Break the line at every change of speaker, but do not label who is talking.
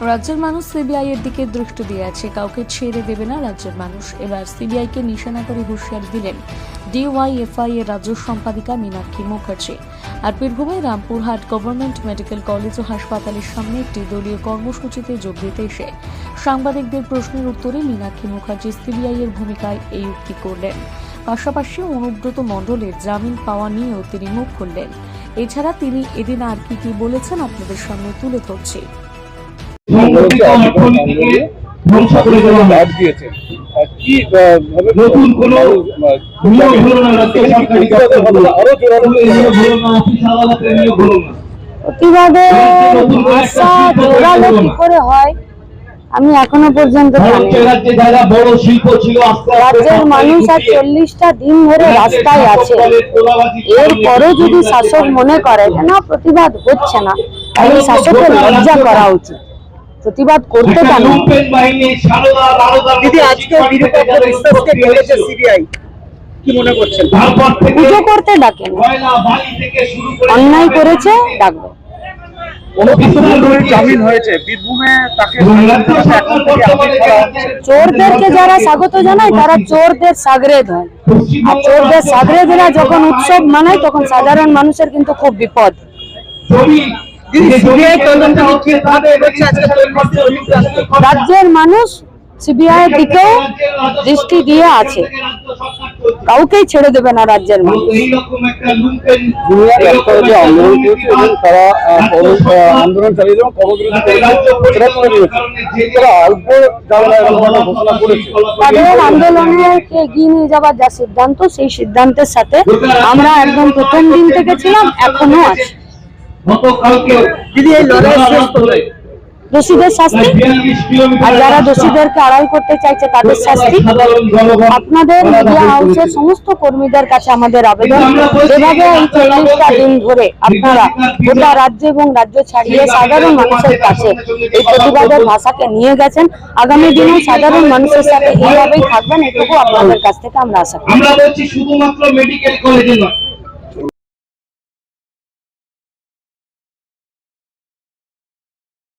রাজ্যের মানুষ সিবিআই এর দিকে দৃষ্টি দিয়ে আছে। কাউকে ছেড়ে দেবে না রাজ্যের মানুষ। এবার সিবিআই কে নিশানা করে হুঁশিয়ারি দিলেন ডিওয়াইএফআই এর রাজ্য সম্পাদিকা মীনাক্ষী মুখার্জি। আর বীরভূমের রামপুরহাট গভর্নমেন্ট মেডিকেল কলেজ ও হাসপাতালের সামনে একটি দলীয় কর্মসূচিতে যোগ দিতে এসে সাংবাদিকদের প্রশ্নের উত্তরে মীনাক্ষী মুখার্জি সিবিআই এর ভূমিকায় এই উক্তি করলেন। পাশাপাশি অনুব্রত মণ্ডলের জামিন পাওয়া নিয়েও তিনি মুখ খুললেন। এছাড়া তিনি এদিন আর কি কি বলেছেন আপনাদের সামনে তুলে ধরছি।
প্রতিবাদে ভাষা জোরালো কি করে হয় আমি এখনও পর্যন্ত রাজ্যের মানুষ আর চল্লিশটা দিন ধরে রাস্তায় আছে। এরপরও যদি শাসক মনে করে না প্রতিবাদ হচ্ছে না? তাহলে শাসকের লজ্জা করা উচিত। প্রতিবাদ করতে কেন
দিদি আজকে সিবিআই। কি মনে করছেন?
পুজো করতে ডাকেন।
কয়লা বালি থেকে শুরু করে
অন্যায় করেছে ডাকবে। চোরদেরকে যারা স্বাগত জানায় তারা চোরদের সাগরেদ হয়। আর চোরদের সাগরেদরা যখন উৎসব মানায় তখন সাধারণ মানুষের কিন্তু খুব বিপদ। রাজ্যের মানুষ সিবিআই এর দিকেও দৃষ্টি দিয়ে আছে। কাউকেই ছেড়ে দেবে না রাজ্যের মানুষ।
আন্দোলন চালিয়ে
তাদের আন্দোলনকে এগিয়ে নিয়ে যাওয়ার যা সিদ্ধান্ত সেই সিদ্ধান্তের সাথে আমরা একদম প্রথম দিন থেকে ছিলাম এখনও আছি।
দিদি এই লড়াই শেষ করবে
দোষীদের শাস্তি আর যারা দোষীদেরকে আড়াল করতে চাইছে তাদের শাস্তি। আপনাদের মিডিয়া হাউসের সমস্ত কর্মীদের কাছে আমাদের আবেদন। যেভাবে এই চল্লিশটা দিন ধরে আপনারা গোটা রাজ্য এবং রাজ্য ছাড়িয়ে সাধারণ মানুষের কাছে এই প্রতিবাদের ভাষাকে নিয়ে গেছেন। আগামী দিনে সাধারণ মানুষের সাথে এইভাবেই থাকবেন এটুকু আপনাদের কাছ থেকে আমরা আশা করি।
আমরা বলছি শুধুমাত্র মেডিকেল কলেজে নয়